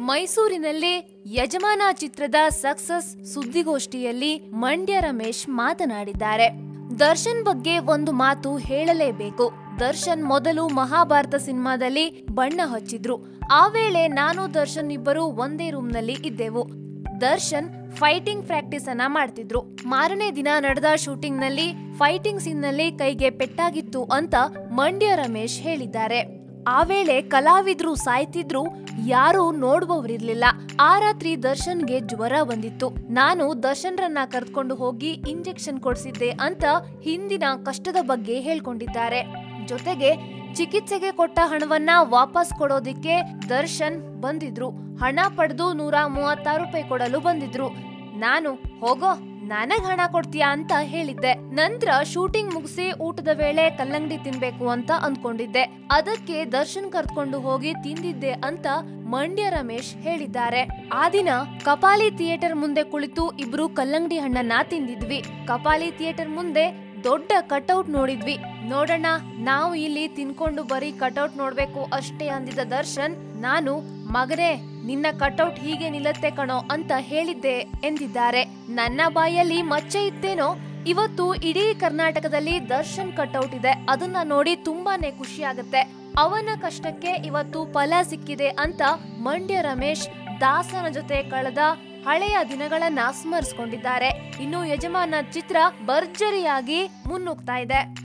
ಮೈಸೂರಿನಲ್ಲಿ ಯಜಮಾನ ಚಿತ್ರದ ಸಕ್ಸಸ್ ಸುದ್ದಿಗೋಷ್ಠಿಯಲ್ಲಿ ಮಂಡ್ಯ ರಮೇಶ್ ಮಾತನಾಡಿದ್ದಾರೆ. ದರ್ಶನ್ ಬಗ್ಗೆ ಒಂದು ಮಾತು ಹೇಳಲೇಬೇಕು. ದರ್ಶನ್ ಮೊದಲು ಮಹಾಭಾರತ ಸಿನಿಮಾದಲ್ಲಿ ಬಣ್ಣ ಹಚ್ಚಿದ್ರು. ಆ ವೇಳೆ ನಾನು, ದರ್ಶನ್ ಇಬ್ಬರು ಒಂದೇ ರೂಮ್ನಲ್ಲಿ ಇದ್ದೆವು. ದರ್ಶನ್ ಫೈಟಿಂಗ್ ಪ್ರಾಕ್ಟೀಸ್ ಅನ್ನ ಮಾಡ್ತಿದ್ರು. ಮಾರನೇ ದಿನ ನಡೆದ ಶೂಟಿಂಗ್ನಲ್ಲಿ ಫೈಟಿಂಗ್ ಸೀನ್ನಲ್ಲಿ ಕೈಗೆ ಪೆಟ್ಟಾಗಿತ್ತು ಅಂತ ಮಂಡ್ಯ ರಮೇಶ್ ಹೇಳಿದ್ದಾರೆ. ಆ ವೇಳೆ ಕಲಾವಿದ್ರು ಸಾಯ್ತಿದ್ರು, ಯಾರೂ ನೋಡುವವರಿರ್ಲಿಲ್ಲ. ಆ ರಾತ್ರಿ ದರ್ಶನ್ಗೆ ಜ್ವರ ಬಂದಿತ್ತು. ನಾನು ದರ್ಶನ್ರನ್ನ ಕರೆದುಕೊಂಡು ಹೋಗಿ ಇಂಜೆಕ್ಷನ್ ಕೊಡಿಸಿದ್ದೆ ಅಂತ ಹಿಂದಿನ ಕಷ್ಟದ ಬಗ್ಗೆ ಹೇಳ್ಕೊಂಡಿದ್ದಾರೆ. ಜೊತೆಗೆ ಚಿಕಿತ್ಸೆಗೆ ಕೊಟ್ಟ ಹಣವನ್ನ ವಾಪಸ್ ಕೊಡೋದಿಕ್ಕೆ ದರ್ಶನ್ ಬಂದಿದ್ರು. ಹಣ ಪಡೆದು ನೂರ ಮೂವತ್ತಾರು ರೂಪಾಯಿ ಕೊಡಲು ಬಂದಿದ್ರು. ನಾನು ಹೋಗೋ ನನಗ್ ಹಣ ಕೊಡ್ತೀಯಾ ಅಂತ ಹೇಳಿದ್ದೆ. ನಂತರ ಶೂಟಿಂಗ್ ಮುಗಿಸಿ ಊಟದ ವೇಳೆ ಕಲ್ಲಂಗಡಿ ತಿನ್ಬೇಕು ಅಂತ ಅಂದ್ಕೊಂಡಿದ್ದೆ ಅದಕ್ಕೆ ದರ್ಶನ್ ಕರ್ಕೊಂಡು ಹೋಗಿ ತಿಂದಿದ್ದೆ ಅಂತ ಮಂಡ್ಯ ರಮೇಶ್ ಹೇಳಿದ್ದಾರೆ. ಆ ದಿನ ಕಪಾಲಿ ಥಿಯೇಟರ್ ಮುಂದೆ ಕುಳಿತು ಇಬ್ರು ಕಲ್ಲಂಗಡಿ ಹಣ್ಣನ್ನ ತಿಂದಿದ್ವಿ. ಕಪಾಲಿ ಥಿಯೇಟರ್ ಮುಂದೆ ದೊಡ್ಡ ಕಟೌಟ್ ನೋಡಿದ್ವಿ. ನೋಡೋಣ ನಾವು ಇಲ್ಲಿ ತಿನ್ಕೊಂಡು ಬರೀ ಕಟೌಟ್ ನೋಡ್ಬೇಕು ಅಷ್ಟೇ ಅಂದಿದ್ದ ದರ್ಶನ್, ನಾನು ಮಗನೇ, ನಿನ್ನ ಕಟೌಟ್ ಹೀಗೆ ನಿಲ್ಲತ್ತೆ ಕಣೋ ಅಂತ ಹೇಳಿದ್ದೆ ಎಂದಿದ್ದಾರೆ. ನನ್ನ ಬಾಯಲ್ಲಿ ಮಚ್ಚೆ ಇತ್ತೇನೋ? ಇವತ್ತು ಇಡೀ ಕರ್ನಾಟಕದಲ್ಲಿ ದರ್ಶನ್ ಕಟೌಟ್ ಇದೆ. ಅದನ್ನ ನೋಡಿ ತುಂಬಾನೇ ಖುಷಿ ಆಗುತ್ತೆ ಅವನ ಕಷ್ಟಕ್ಕೆ ಇವತ್ತು ಫಲ ಸಿಕ್ಕಿದೆ ಅಂತ ಮಂಡ್ಯ ರಮೇಶ್ ದಾಸನ ಜೊತೆ ಕಳೆದ ಹಳೆಯ ದಿನಗಳನ್ನ ಸ್ಮರಿಸಿಕೊಂಡಿದ್ದಾರೆ. ಇನ್ನು ಯಜಮಾನ ಚಿತ್ರ ಭರ್ಜರಿಯಾಗಿ ಮುನ್ನುಗ್ತಾ ಇದೆ.